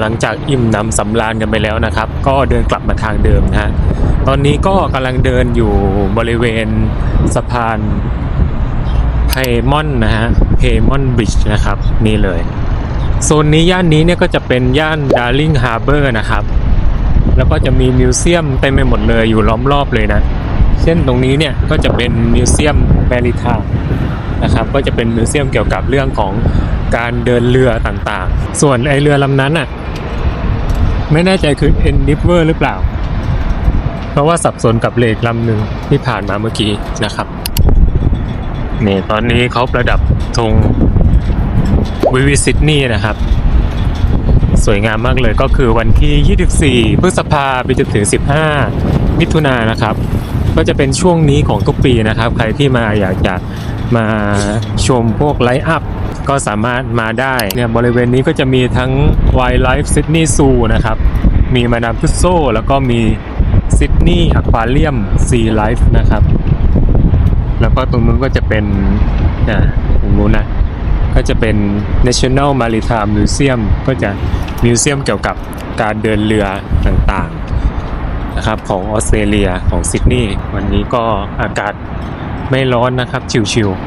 หลังจากอิ่มหนำสำราญกันไปแล้วนะครับ ก็เดินกลับมาทางเดิมนะฮะตอนนี้ก็กำลังเดินอยู่บริเวณสะพานไพมอนนะฮะเพมอนบริดจ์นะครับ นี่เลย โซนนี้ย่านนี้เนี่ยก็จะเป็นย่านดาร์ลิงฮาร์เบอร์นะครับ แล้วก็จะมีมิวเซียมเต็มไปหมดเลยอยู่ล้อมรอบเลยนะ เช่นตรงนี้เนี่ยก็จะเป็นมิวเซียมแมริทานะครับ ก็จะเป็นมิวเซียมเกี่ยวกับเรื่องของ การเดินเรือต่างๆ ส่วนไอเรือลำนั้นอะ ไม่แน่ใจคือ Endeavor หรือเปล่า เพราะว่าสับสนกับเลขลำหนึ่งที่ผ่านมาเมื่อกี้นะครับ นี่ตอนนี้เขาประดับธงวิวิซิดนีย์นะครับ สวยงามมากเลยก็คือวันที่ 24 พฤษภาไปจนถึง 15 มิถุนายนนะครับ ก็จะเป็นช่วงนี้ของทุกปีนะครับ ใครที่มาอยากจะ มาชมพวกไลท์อัพก็สามารถมาได้เนี่ยบริเวณนี้ก็จะมีทั้ง Wildlife Sydney Zoo นะครับ มีมาดามพุโซแล้วก็มี Sydney Aquarium Sea Life นะครับ แล้วก็ตรงนู้นก็จะเป็นอ่าตรงนู้นนะก็จะเป็น National Maritime Museum ก็จะมิวเซียมเกี่ยวกับการเดินเรือต่างๆนะครับของออสเตรเลียของซิดนีย์วันนี้ก็อากาศ ไม่ร้อนนะครับ ชิวๆ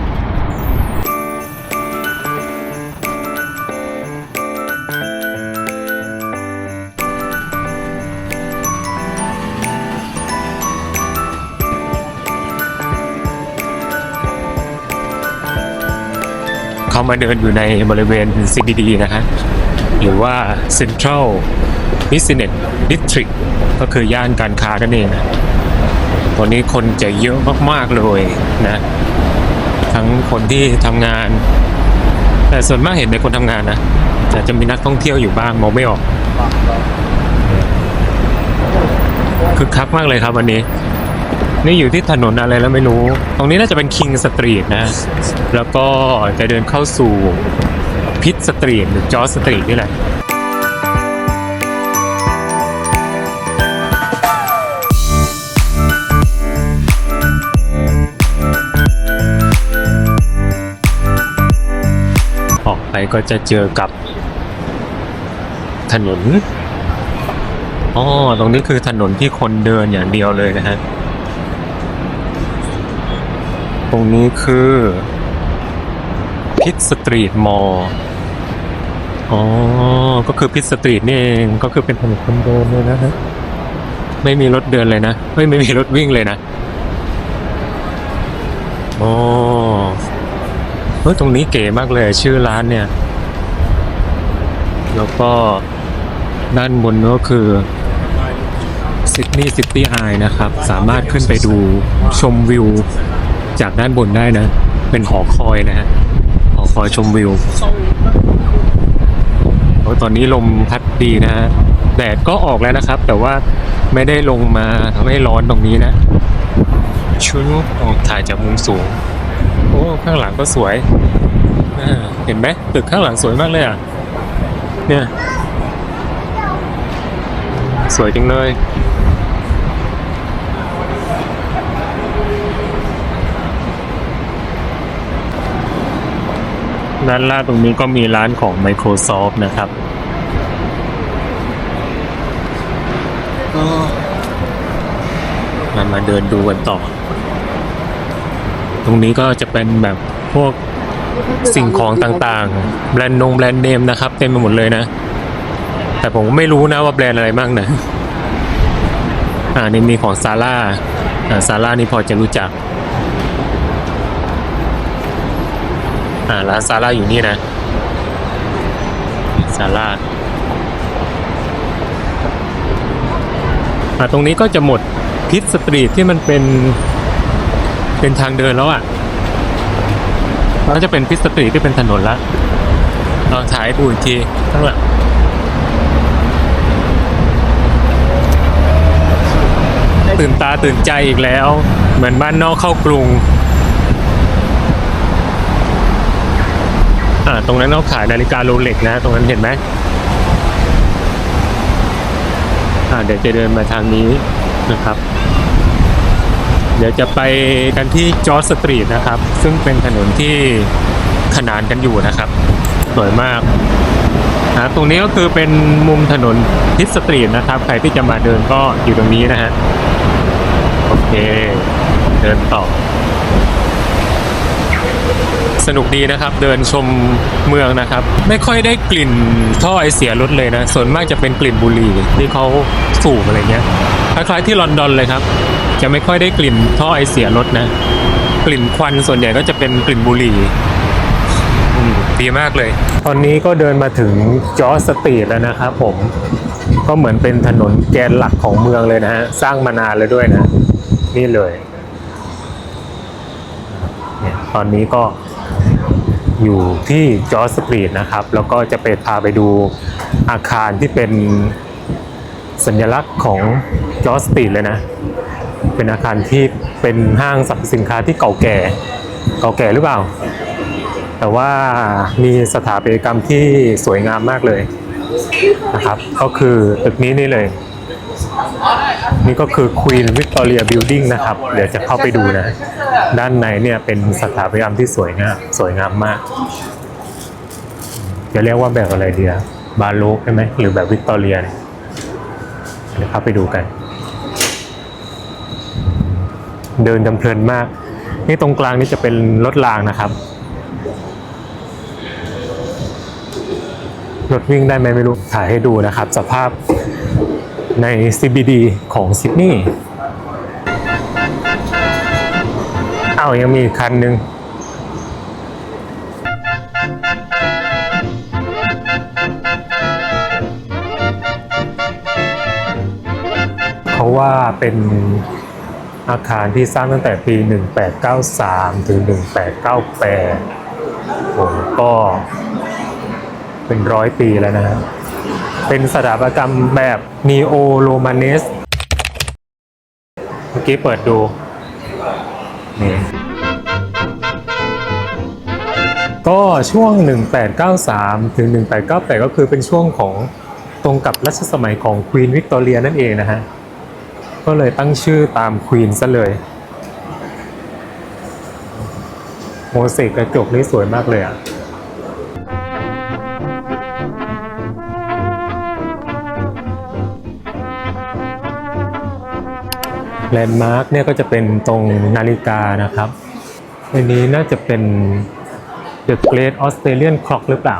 เข้ามาเดินอยู่ในบริเวณ CBD นะฮะหรือว่า Central Business District ก็คือย่านการค้านั่นเอง นะตอนนี้คนจะเยอะมากๆเลยนะ ทั้งคนที่ทำงาน แต่ส่วนมากเห็นในคนทำงานนะแต่จะมีนักท่องเที่ยวอยู่บ้างมองไม่ออกคึกคักมากเลยครับวันนี้ นี่อยู่ที่ถนนอะไรแล้วไม่รู้ ตรงนี้น่าจะเป็นคิงสตรีทนะ แล้วก็จะเดินเข้าสู่พิทสตรีทหรือจอสตรีทนี่แหละ ก็จะเจอกับถนนอ๋อตรงนี้คือถนนที่คนเดินอย่างเดียวเลยนะฮะ ตรงนี้คือพิทสตรีทมอลอ๋อ ก็คือพิทสตรีทนี่เอง ก็คือเป็นถนนคนเดินเลยนะฮะ ไม่มีรถเดินเลยนะ ไม่ไม่มีรถวิ่งเลยนะอ๋อเฮ้ยตรงนี้เก๋มากเลยชื่อร้านเนี่ย แล้วก็ด้านบนก็คือซิดนีย์ซิตี้ไอนะครับ สามารถขึ้นไปดูชมวิว จากด้านบนได้นะ เป็นหอคอยนะฮะหอคอยชมวิวโอ้ตอนนี้ลมพัดดีนะฮะแดดก็ออกแล้วนะครับ แต่ว่าไม่ได้ลงมาทำให้ร้อนตรงนี้นะชุดออกถ่ายจากมุมสูง โอ้ ข้างหลังก็สวยเห็นไหมตึกข้างหลังสวยมากเลยอะ เนี่ย สวยจังเลยด้านล่างตรงนี้ก็มีร้านของ Microsoft นะครับ มามาเดินดูกันต่อ ตรงนี้ก็จะเป็นแบบพวก สิ่งของต่างๆ แบรนด์นงแบรนด์เนมนะครับเต็มไปหมดเลยนะ แต่ผมไม่รู้นะว่าแบรนด์อะไรบ้างนะ อ่านี่มีของซาร่าอ่าซาร่านี่พอจะรู้จัก อ่าร้านซาร่าอยู่นี่นะซาร่าอ่าตรงนี้ก็จะหมดพิทสตรีทที่มันเป็นเป็นทางเดินแล้วอะ ก็จะเป็นพิสตรีที่เป็นถนนละลองถ่ายดูอีกทีข้างหลังตื่นตาตื่นใจอีกแล้ว เหมือนบ้านนอกเข้ากรุง อ่า ตรงนั้นเขาขายนาฬิกาโรเล็กนะ ตรงนั้นเห็นไหมอ่า เดี๋ยวจะเดินมาทางนี้นะครับ เดี๋ยวจะไปกันที่จอร์จสตรีทนะครับ ซึ่งเป็นถนนที่ขนานกันอยู่นะครับ สวยมากนะตรงนี้ก็คือเป็นมุมถนนพิสสตรีทนะครับ ใครที่จะมาเดินก็อยู่ตรงนี้นะฮะ โอเค เดินต่อ สนุกดีนะครับ เดินชมเมืองนะครับ ไม่ค่อยได้กลิ่นท่อไอเสียรถเลยนะ ส่วนมากจะเป็นกลิ่นบุหรี่ที่เขาสูบอะไรเงี้ย คล้ายๆที่ลอนดอนเลยครับ จะไม่ค่อยได้กลิ่นท่อไอเสียรถนะ กลิ่นควันส่วนใหญ่ก็จะเป็นกลิ่นบุหรี่อืมดีมากเลย ตอนนี้ก็เดินมาถึงจอสตรีทแล้วนะครับผม ก็เหมือนเป็นถนนแกนหลักของเมืองเลยนะฮะ สร้างมานานแล้วด้วยนะ นี่เลยเนี่ยตอนนี้ก็อยู่ที่จอสตรีทนะครับ แล้วก็จะไปพาไปดูอาคารที่เป็นสัญลักษณ์ของจอสตรีทเลยนะ เป็นอาคารที่เป็นห้างสรรพสินค้าที่เก่าแก่ เก่าแก่หรือเปล่า แต่ว่ามีสถาปัตยกรรมที่สวยงามมากเลยนะครับ ก็คือตึกนี้นี่เลย นี่ก็คือ Queen Victoria Building นะครับ เดี๋ยวจะเข้าไปดูนะ ด้านในเนี่ยเป็นสถาปัตยกรรมที่สวยงาม สวยงามมาก จะเรียกว่าแบบอะไรเดียบาโลกใช่ไหมหรือแบบวิกตอเรียเดี๋ยวเข้าไปดูกัน เดินจำเพลินมาก นี่ตรงกลางนี่จะเป็นรถรางนะครับ รถวิ่งได้ไหมไม่รู้ ถ่ายให้ดูนะครับ สภาพใน CBD ของซิดนีย์อ้าว ยังมีคันหนึ่งเพราะว่าเป็น อาคารที่สร้างตั้งแต่ปี 1893 ถึง 1898ผมก็เป็นร้อยปีแล้วนะฮะเป็นสถาปัตยกรรมแบบนีโอโรมาเนสเมื่อกี้เปิดดู นี่ก็ช่วง 1893 ถึง 1898 ก็คือเป็นช่วงของตรงกับรัชสมัยของควีนวิกตอเรียนั่นเองนะฮะ ก็เลยตั้งชื่อตามควีนซะเลยโมเสกกระจกนี่สวยมากเลยอะแลนด์มาร์กเนี่ยก็จะเป็นตรงนาฬิกานะครับอันนี้น่าจะเป็น The Great Australian Clock หรือเปล่า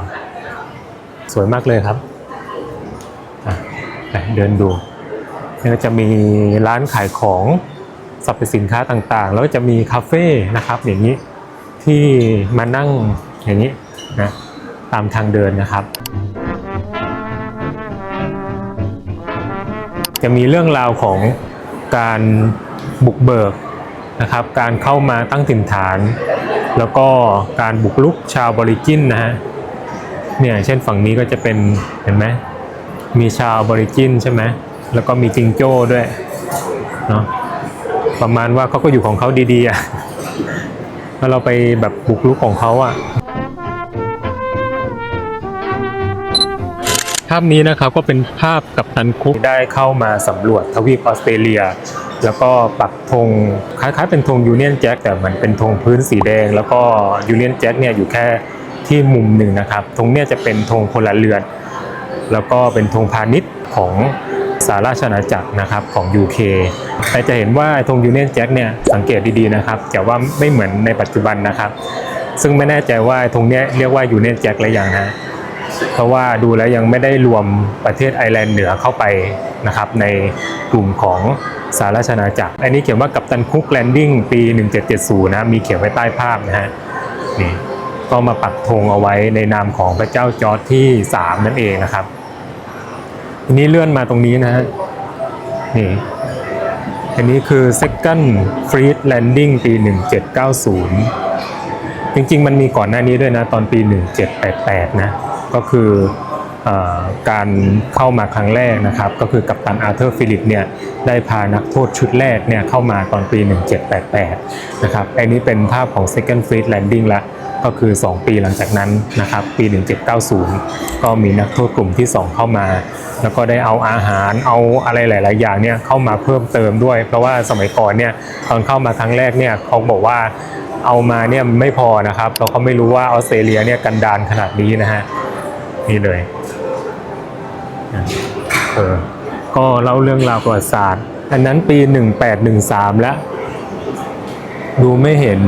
สวยมากเลยครับ เดินดู ก็จะมีร้านขายของสรรพสินค้าต่างๆ แล้วก็จะมีคาเฟ่นะครับอย่างนี้ที่มานั่งอย่างนี้นะตามทางเดินนะครับ จะมีเรื่องราวของการบุกเบิกนะครับ การเข้ามาตั้งถิ่นฐาน แล้วก็การบุกลุกชาวบริจินนะฮะเนี่ยเช่นฝั่งนี้ก็จะเป็นเห็นไหมมีชาวบริจินใช่ไหม แล้วก็มีจิงโจ้ด้วยเนาะประมาณว่าเขาก็อยู่ของเขาดีๆอะแล้วเราไปแบบบุกลุกของเขาอะภาพนี้นะครับก็เป็นภาพกับตันคุกได้เข้ามาสำรวจทวีปออสเตรเลีย แล้วก็ปักธงคล้ายๆ เป็นธงยูเนียนแจ็คแต่มันเป็นธงพื้นสีแดง แล้วก็ยูเนียนแจ็คเนี่ยอยู่แค่ที่มุมหนึ่งนะครับธงเนี่ยจะเป็นธงพลเรือน แล้วก็เป็นธงพาณิชย์ของ สหราชอาจักรนะครับของ UK แต่จะเห็นว่าธงยูเนียนแจ็คเนี่ยสังเกตดีๆนะครับแต่ว่าไม่เหมือนในปัจจุบันนะครับ ซึ่งไม่แน่ใจว่าธงเนี้ยเรียกว่ายูเนียนแจ็คหรือยังนะเพราะว่าดูแล้วยังไม่ได้รวมประเทศไอร์แลนด์เหนือเข้าไปนะครับในกลุ่มของสหราชอาณาจักร อันนี้เขียนว่ากัปตันคุกแลนดิ้งปี 1770 นะมีเขียนไว้ใต้ภาพนะฮะนี่ก็มาปักธงเอาไว้ในนามของพระเจ้าจอร์จที่ 3 นั่นเองนะครับ ทีนี้เลื่อนมาตรงนี้นะฮะ นี่ อันนี้คือ Second Fleet Landing ปี 1790 จริงๆ มันมีก่อนหน้านี้ด้วยนะ ตอนปี 1788 นะ ก็คือเออการเข้ามาครั้งแรกนะครับ ก็คือกัปตันอาร์เธอร์ฟิลิปเนี่ยได้พานักโทษชุดแรกเนี่ยเข้ามาตอนปี 1788 นะครับ อันนี้เป็นภาพของ Second Fleet Landing ละ ก็คือ 2 ปีหลังจากนั้นนะครับปี 1790 ก็มีนักโทษกลุ่มที่ 2 เข้ามา แล้วก็ได้เอาอาหารเอาอะไรหลาย ๆ อย่างเนี่ยเข้ามาเพิ่มเติมด้วย เพราะว่าสมัยก่อนเนี่ยตอนเข้ามาครั้งแรกเนี่ยเขาบอกว่าเอามาเนี่ยไม่พอนะครับเราก็ไม่รู้ว่าออสเตรเลียเนี่ยกันดานขนาดนี้นะฮะนี่เลยเออก็เล่าเรื่องราวประวัติศาสตร์ อันนั้นปี 1813 แล้ว ดูไม่เห็น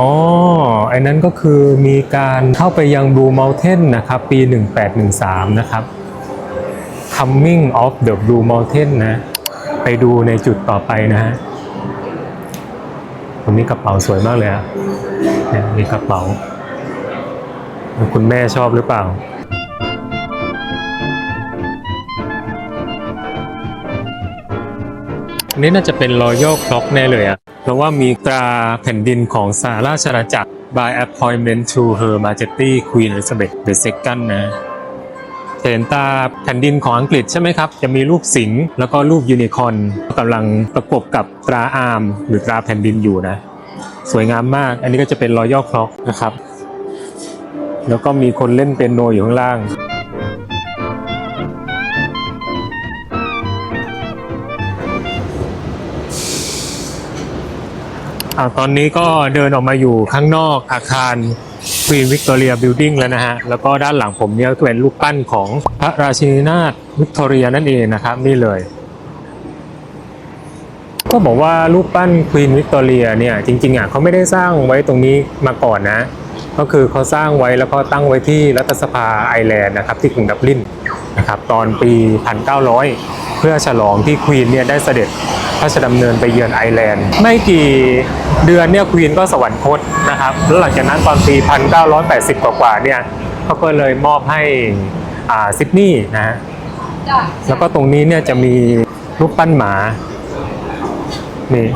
อ๋อไอ้นั้นก็คือมีการเข้าไปยัง Blue Mountain นะครับ ปี 1813 นะครับ Coming of the Blue Mountain นะ ไปดูในจุดต่อไปนะฮะวันนี้กระเป๋าสวยมากเลยอะเนี่ยมีกระเป๋า คุณแม่ชอบหรือเปล่า อันนี้น่าจะเป็นรอยัลคล็อกแน่เลยอะเพราะว่ามีตราแผ่นดินของสหราชอาจักร by appointment to Her Majesty Queen Elizabeth II นะเห็นตาแผ่นดินของอังกฤษใช่ไหมครับ จะมีรูปสิงห์แล้วก็รูปยูนิคอร์นกำลังประกบกับตราอาร์มหรือตราแผ่นดินอยู่นะ สวยงามมาก อันนี้ก็จะเป็นรอยัลคล็อกนะครับ แล้วก็มีคนเล่นเปียโนอยู่ข้างล่าง อ่าตอนนี้ก็เดินออกมาอยู่ข้างนอกอาคาร Queen Victoria Building แล้วนะฮะ แล้วก็ด้านหลังผมเนี่ยก็เป็นรูปปั้นของพระราชินีนาถวิกตอเรียนั่นเองนะครับนี่เลย ก็บอกว่ารูปปั้นควีนวิกตอเรียเนี่ยจริงๆอะเขาไม่ได้สร้างไว้ตรงนี้มาก่อนนะ ก็คือเขาสร้างไว้แล้วก็ตั้งไว้ที่รัฐสภาไอร์แลนด์นะครับที่กรุงดับลินนะครับตอนปี 1900 เพื่อฉลองที่ควีนเนี่ยได้เสด็จ พระราชดำเนินไปเยือนไอร์แลนด์ ไม่กี่เดือนเนี่ยควีนก็สวรรคตนะครับแล้วหลังจากนั้นตอนปี 1980 กว่าๆเนี่ยเขาก็เลยมอบให้อ่าซิดนีย์นะฮะแล้วก็ตรงนี้เนี่ยจะมีรูปปั้นหมา นี่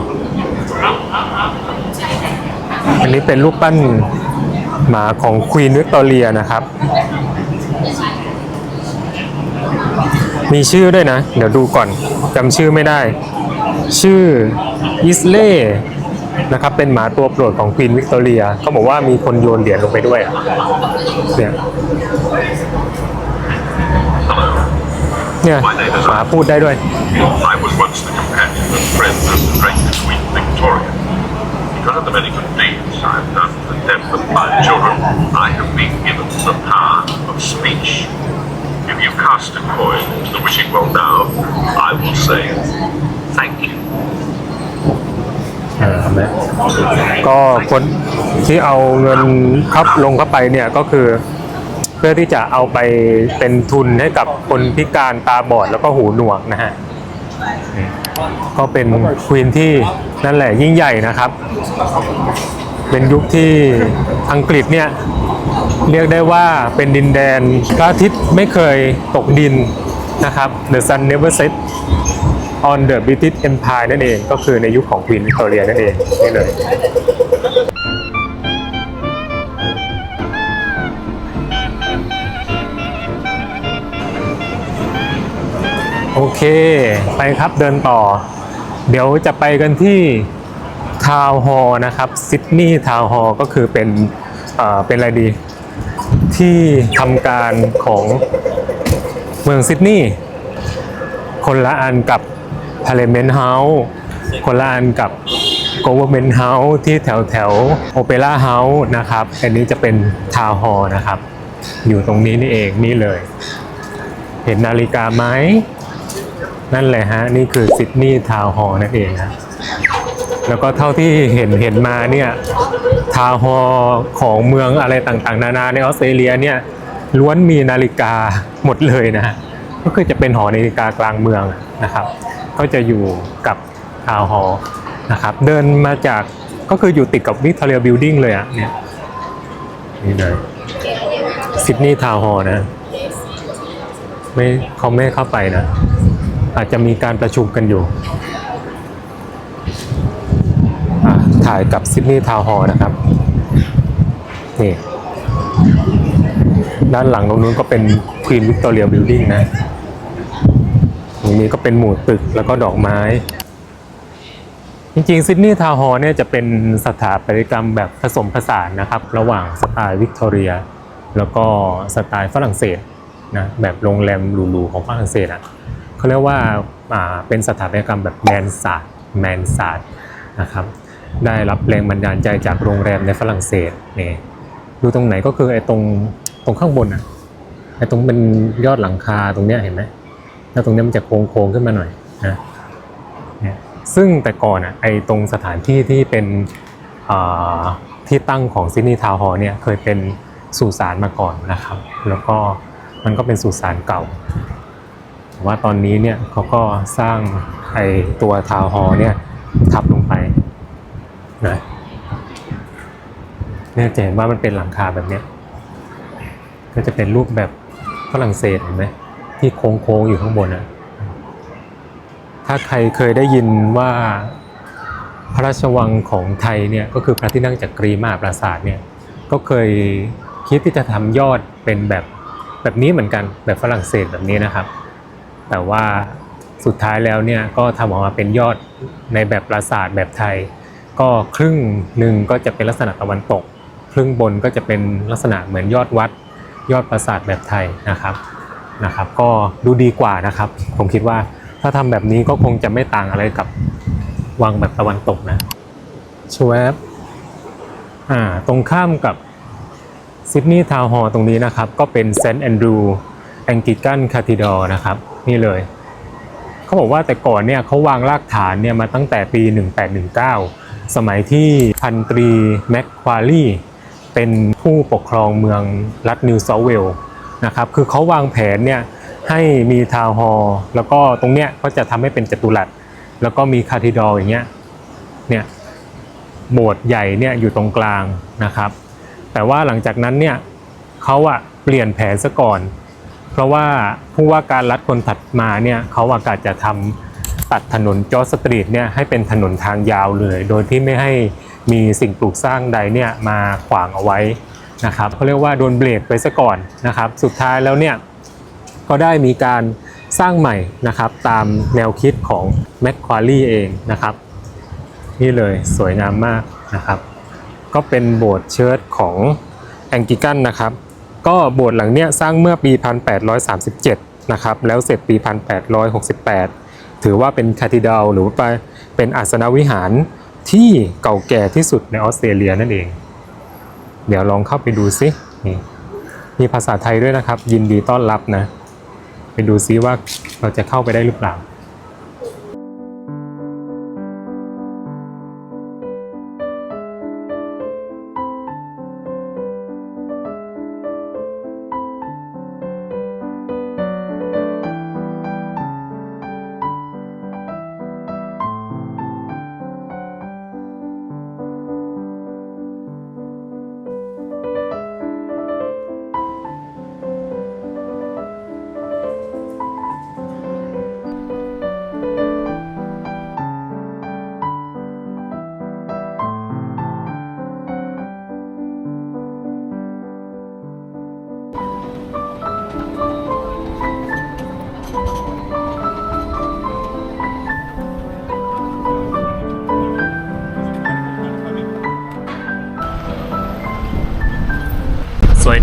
อันนี้เป็นรูปปั้นหมาของควีนวิกตอเรียนะครับ มีชื่อด้วยนะ เดี๋ยวดูก่อนจำชื่อไม่ได้ ชื่ออิสเล่นะครับเป็นหมาตัวโปรดของควีนวิกตอเรียเขาบอกว่ามีคนโยนเหรียญลงไปด้วยอะเนี่ยเนี่ยหมาพูดได้ด้วย I was once the companion and friend of the great Queen Victoria. Because of the many good deeds I have done for the deaf and blind children, I have been given the power of speech. If you cast a coin into the wishing well now, I will say, thank you. เออเห็นไหม ก็คนที่เอาเงินเข้าลงเข้าไปเนี่ยก็คือ เพื่อที่จะเอาไปเป็นทุนให้กับคนพิการตาบอดแล้วก็หูหนวกนะฮะก็เป็นควีนที่นั่นแหละยิ่งใหญ่นะครับ เป็นยุคที่อังกฤษเนี่ยเรียกได้ว่าเป็นดินแดนพระอาทิตย์ไม่เคยตกดินนะครับ The sun never Sets on the British Empire นั่นเอง ก็คือในยุคของควีนวิกตอเรียนั่นเองนี่เลยโอเค ไปครับเดินต่อ เดี๋ยวจะไปกันที่ทาวน์ฮอลล์นะครับซิดนีย์ทาวน์ฮอลล์ก็คือเป็นเอ่อเป็นอะไรดี ที่ทำการของเมืองซิดนีย์คนละอันกับ Parliament House คนละอันกับ Government House ที่แถวแถวโอเปร่าเฮาส์นะครับ อันนี้จะเป็นทาวน์ฮอลล์นะครับ อยู่ตรงนี้นี่เองนี่เลย เห็นนาฬิกาไหม นั่นแหละฮะ นี่คือซิดนีย์ทาวน์ฮอลล์นั่นเองนะแล้วก็เท่าที่เห็นเห็นมาเนี่ยทาวน์ฮอลล์ของเมืองอะไรต่างๆ นานาในออสเตรเลียเนี่ยล้วนมีนาฬิกาหมดเลยนะฮะก็คือจะเป็นหอนาฬิกากลางเมืองนะครับ ก็จะอยู่กับทาวน์ฮอลล์นะครับ เดินมาจากก็คืออยู่ติดกับวิ c ตอเรียบิลดิ้งเลยอะเนี่ยนี่เลยซิดนีย์ทาวน์ฮอลล์นะ ไม่เขาไม่เข้าไปนะ อาจจะมีการประชุมกันอยู่อะถ่ายกับซิดนีย์ทาวน์ฮอลล์นะครับ นี่ ด้านหลังตรงนู้นก็เป็นควีนวิกตอเรียบิลดิ้งนะ รงนี้ก็เป็นหมู่ตึกแล้วก็ดอกไม้ จริงๆซิดนีย์ทาวน์ฮอลล์เนี่ยจะเป็นสถาปัตยกรรมแบบผสมผสานนะครับ ระหว่างสไตล์วิกตอเรีย แล้วก็สไตล์ฝรั่งเศสนะแบบโรงแรมหรูๆของฝรั่งเศสอะเขาเรียกว่าอ่าเป็นสถาปัตยกรรมแบบแมนซาดแมนซาดนะครับได้รับแรงบันดาลใจจากโรงแรมในฝรั่งเศสเนี่ยดูตรงไหนก็คือไอ้ตรงตรงข้างบนอะไอ้ตรงเป็นยอดหลังคาตรงเนี้ยเห็นไหม แล้วตรงนี้มันจะโค้งๆขึ้นมาหน่อยนะซึ่งแต่ก่อนอะไอตรงสถานที่ที่เป็นที่ตั้งของซิดนีย์ทาวน์ฮอลล์เนี่ยเคยเป็นสุสานมาก่อนนะครับ แล้วก็มันก็เป็นสุสานเก่าแต่ว่าตอนนี้เนี่ยเขาก็สร้างไอตัวทาวน์ฮอลล์เนี่ยทับลงไปนะเนี่ยจะเห็นว่ามันเป็นหลังคาแบบเนี้ยก็จะเป็นรูปแบบฝรั่งเศสเห็นไหม ที่โค้งๆอยู่ข้างบนนะถ้าใครเคยได้ยินว่าพระราชวังของไทยเนี่ยก็คือพระที่นั่งจักรีมหาปราสาทเนี่ยก็เคยคิดที่จะทำยอดเป็นแบบแบบนี้เหมือนกันแบบฝรั่งเศสแบบนี้นะครับ แต่ว่าสุดท้ายแล้วเนี่ยก็ทำออกมาเป็นยอดในแบบปราสาทแบบไทย ก็ครึ่งหนึ่งก็จะเป็นลักษณะตะวันตก ครึ่งบนก็จะเป็นลักษณะเหมือนยอดวัดยอดปราสาทแบบไทยนะครับ นะครับ ก็ดูดีกว่านะครับ ผมคิดว่าถ้าทำแบบนี้ก็คงจะไม่ต่างอะไรกับวังแบบตะวันตกนะชวบอ่าตรงข้ามกับซิดนีย์ทาวน์ฮอลล์ตรงนี้นะครับ ก็เป็นเซนต์แอนดรูแองกิกัน คาธิดอนะครับ นี่เลย เขาบอกว่าแต่ก่อนเนี่ยเขาวางรากฐานเนี่ยมาตั้งแต่ปี 1819 สมัยที่พันตรีแม็กควาลีเป็นผู้ปกครองเมืองรัฐนิวเซาท์เวลส์ นะครับคือเขาวางแผนเนี่ยให้มีทาวน์ฮอลล์แล้วก็ตรงเนี้ยก็จะทำให้เป็นจัตุรัส แล้วก็มีคาธิดอลอย่างเงี้ยเนี่ยโบสถ์ใหญ่เนี่ยอยู่ตรงกลางนะครับ แต่ว่าหลังจากนั้นเนี่ยเขาอะเปลี่ยนแผนซะก่อน เพราะว่าผู้ว่าการรัฐคนถัดมาเนี่ยเขาอากาศจะทำตัดถนนจอสตรีทเนี่ยให้เป็นถนนทางยาวเลย โดยที่ไม่ให้มีสิ่งปลูกสร้างใดเนี่ยมาขวางเอาไว้ นะครับเขาเรียกว่าโดนเบรกไปซะก่อนนะครับ สุดท้ายแล้วเนี่ยก็ได้มีการสร้างใหม่นะครับตามแนวคิดของแมคควารีเองนะครับ นี่เลยสวยงามมากนะครับ ก็เป็นโบสถ์เชิร์ชของแองกิกันนะครับ ก็โบสถ์หลังเนี้ยสร้างเมื่อปี 1837 นะครับ แล้วเสร็จปี 1868 ถือว่าเป็นคาธิดรัลหรือว่าเป็นอาสนวิหารที่เก่าแก่ที่สุดในออสเตรเลียนั่นเอง เดี๋ยวลองเข้าไปดูซินี่มีภาษาไทยด้วยนะครับ ยินดีต้อนรับนะ ไปดูซิว่าเราจะเข้าไปได้หรือเปล่า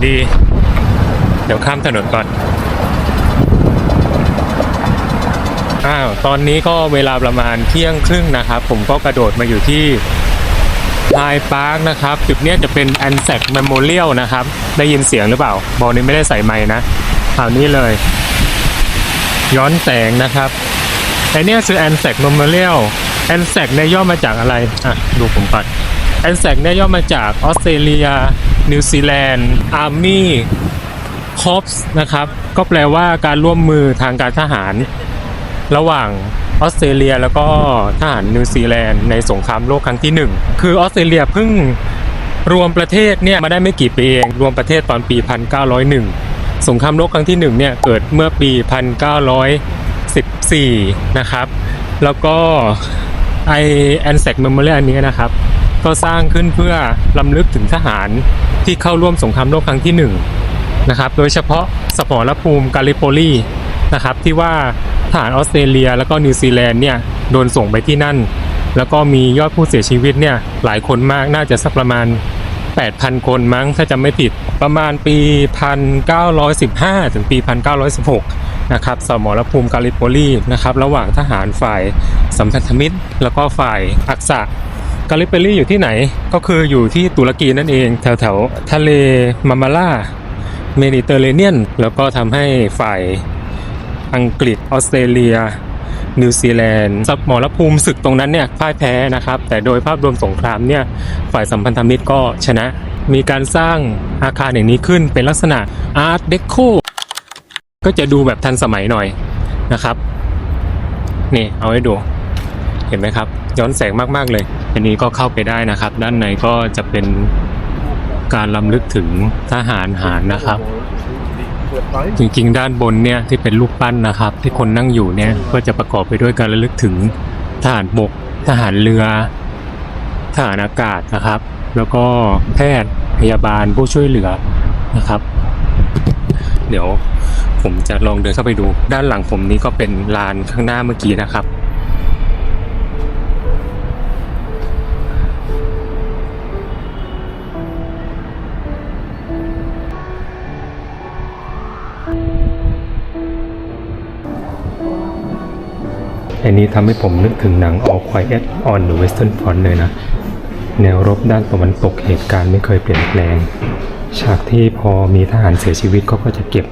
ดี เดี๋ยวข้ามถนนก่อน อ้าว ตอนนี้ก็เวลาประมาณเที่ยงครึ่งนะครับ ผมก็กระโดดมาอยู่ที่ไฮพาร์คนะครับ จุดนี้จะเป็น a n z a c Memorial นะครับ ได้ยินเสียงหรือเปล่า บอกนี้ไม่ได้ใส่ไม้นะข่าวนี้เลย ย้อนแสงนะครับไอเนี้ยคือ a n z a c Memorial a n z a c เนี่ยย่อมาจากอะไร อะ ดูผมก่อน a n z a c เนี่ยย่อมาจากออสเตรเลีย นิวซีแลนด์อาร์มี่คอปส์นะครับ ก็แปลว่าการร่วมมือทางการทหาร ระหว่างออสเตรเลียแล้วก็ทหารนิวซีแลนด์ในสงครามโลกครั้งที่หนึ่งคือออสเตรเลียเพิ่งรวมประเทศเนี่ยมาได้ไม่กี่ปีเองรวมประเทศตอนปี 1901 สงครามโลกครั้งที่หนึ่งเนี่ยเกิดเมื่อปี 1914 นะครับ แล้วก็ไอแอนแซกเมมโมเรียอันนี้นะครับ ก็สร้างขึ้นเพื่อลำลึกถึงทหารที่เข้าร่วมสงครามโลกครั้งที่หนึ่งนะครับโดยเฉพาะสมรภูมิกาลิโปลีนะครับที่ว่าทหารออสเตรเลีย แล้วก็นิวซีแลนด์เนี่ยโดนส่งไปที่นั่น แล้วก็มียอดผู้เสียชีวิตเนี่ยหลายคนมากน่าจะสักประมาณ 8,000 คนมั้งถ้าจำไม่ผิดประมาณปี 1915 ถึงปี 1916 นะครับสมรภูมิกาลิโปลีนะครับระหว่างทหารฝ่ายสัมพันธมิตร แล้วก็ฝ่ายอักษะ กาลิเปรี่อยู่ที่ไหนก็คืออยู่ที่ตุรกีนั่นเอง แถวแถวๆทะเลมามาล่าเมดิเตอร์เรเนียน แล้วก็ทำให้ฝ่ายอังกฤษออสเตรเลีย นิวซีแลนด์สับหมรภูมิศึกตรงนั้นเนี่ยพ่ายแพ้นะครับ แต่โดยภาพรวมสงครามเนี่ยฝ่ายสัมพันธมิตรก็ชนะ มีการสร้างอาคารอย่างนี้ขึ้นเป็นลักษณะอาร์ตเดโคก็จะดูแบบทันสมัยหน่อยนะครับ นี่เอาให้ดู ห็นไหมครับ ย้อนแสงมากๆเลย อันนี้ก็เข้าไปได้นะครับ ด้านในก็จะเป็นการล้ำลึกถึงทหารหารนะครับ จริงๆ ด้านบนเนี่ยที่เป็นรูปปั้นนะครับ ที่คนนั่งอยู่เนี่ยก็จะประกอบไปด้วยการระลึกถึงทหารบก ทหารเรือ ทหารอากาศนะครับ แล้วก็แพทย์พยาบาลผู้ช่วยเหลือนะครับ เดี๋ยวผมจะลองเดินเข้าไปดู ด้านหลังผมนี้ก็เป็นลานข้างหน้าเมื่อกี้นะครับ อันนี้ทำให้ผมนึกถึงหนัง All Quiet on the Western Front เลยนะ แนวรบด้านตะวันตกเหตุการณ์ไม่เคยเปลี่ยนแปลง ฉากที่พอมีทหารเสียชีวิตเขาก็จะเก็บ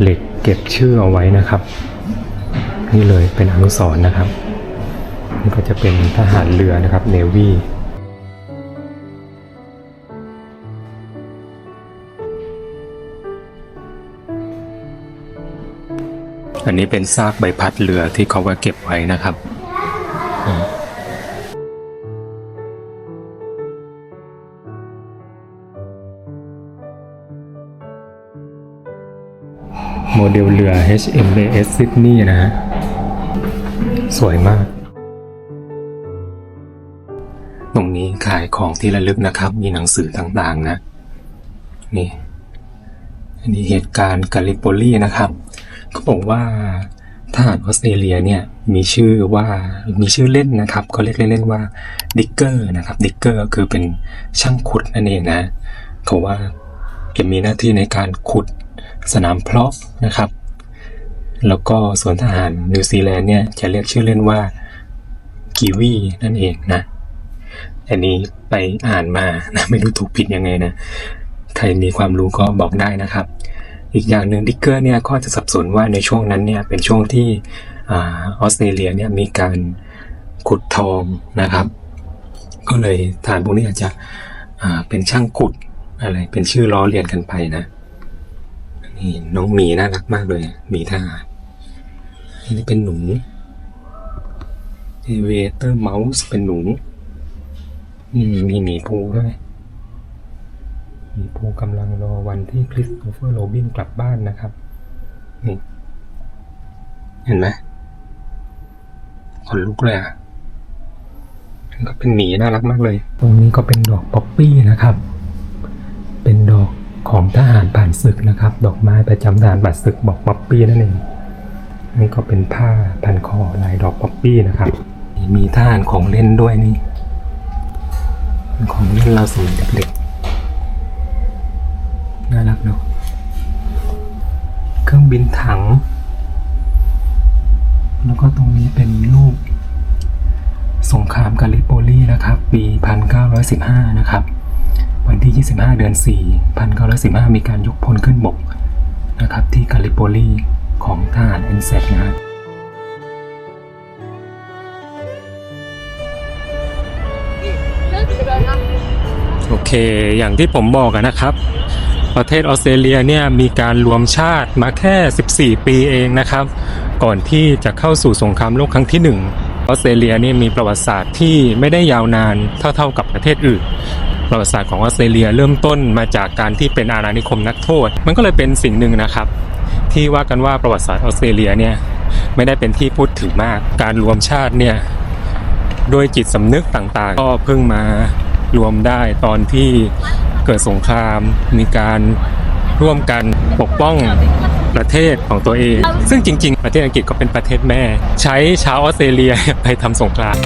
เหล็กเก็บชื่อเอาไว้นะครับ นี่เลยเป็นอนุสรณ์นะครับ นี่ก็จะเป็นทหารเรือนะครับเนวี อันนี้เป็นซากใบพัดเรือที่เขาไว้เก็บไว้นะครับโมเดลเรือ HMAS Sydney นะฮะ สวยมาก ตรงนี้ขายของที่ระลึกนะครับ มีหนังสือต่างๆนะ นี่ อันนี้เหตุการณ์กาลิโปลีนะครับ เขาบอกว่าทหารออสเตรเลียเนี่ยมีชื่อว่ามีชื่อเล่นนะครับเขาเรียกเล่นๆว่าดิกเกอร์นะครับดิกเกอร์ก็คือเป็นช่างขุดนั่นเองนะเขาว่าจะมีหน้าที่ในการขุดสนามเพลาะนะครับ แล้วก็ส่วนทหารนิวซีแลนด์เนี่ยจะเรียกชื่อเล่นว่ากีวีนั่นเองนะอันนี้ไปอ่านมานะไม่รู้ถูกผิดยังไงนะ ใครมีความรู้ก็บอกได้นะครับ อีกอย่างหนึ่งดิกเกอร์เนี่ยก็จะสับสนว่าในช่วงนั้นเนี่ยเป็นช่วงที่ออสเตรเลียเนี่ยมีการขุดทองนะครับ ก็เลยฐานพวกนี้อาจจะเป็นช่างขุดอะไร เป็นชื่อล้อเลียนกันไปนะนี่น้องหมีน่ารักมากเลยหมีทหารอันนี้เป็นหนูเอเวเตอร์เมาส์เป็นหนูมีหมีภูด้วย มีภูกำลังรอวันที่คริสโตเฟอร์โรบินกลับบ้านนะครับนี่เห็นไหมขนลุกเลยอะก็เป็นหมีน่ารักมากเลย ตรงนี้ก็เป็นดอกป๊อปปี้นะครับ เป็นดอกของทหารผ่านศึกนะครับ ดอกไม้ประจำทหารผ่านศึกบอกป๊อปปี้นั่นเองนี่ก็เป็นผ้าพันคอลายดอกป๊อปปี้นะครับ มีทหารของเล่นด้วยนี่เป็นของเล่นเราสมัยเด็กๆ น่ารักเนาะเครื่องบินถัง แล้วก็ตรงนี้เป็นรูปสงครามกาลิโปลีนะครับ ปี 1915 นะครับ วันที่ 25 เดือน 4 1915 มีการยกพลขึ้นบกนะครับ ที่กาลิโปลีของทหารเอ็นเซนะฮะโอเค อย่างที่ผมบอกนะครับ ประเทศออสเตรเลียเนี่ยมีการรวมชาติมาแค่ 14 ปีเองนะครับ ก่อนที่จะเข้าสู่สงครามโลกครั้งที่ 1 ออสเตรเลียเนี่ยมีประวัติศาสตร์ที่ไม่ได้ยาวนานเท่าๆกับประเทศอื่นประวัติศาสตร์ของออสเตรเลียเริ่มต้นมาจากการที่เป็นอาณานิคมนักโทษ มันก็เลยเป็นสิ่งหนึ่งนะครับ ที่ว่ากันว่าประวัติศาสตร์ออสเตรเลียเนี่ยไม่ได้เป็นที่พูดถึงมาก การรวมชาติเนี่ยด้วยจิตสำนึกต่างๆ ก็เพิ่งมารวมได้ตอนที่ เกิดสงคราม มีการร่วมกันปกป้องประเทศของตัวเอง ซึ่งจริง ๆ ประเทศอังกฤษก็เป็นประเทศแม่ ใช้ชาวออสเตรเลียไปทำสงคราม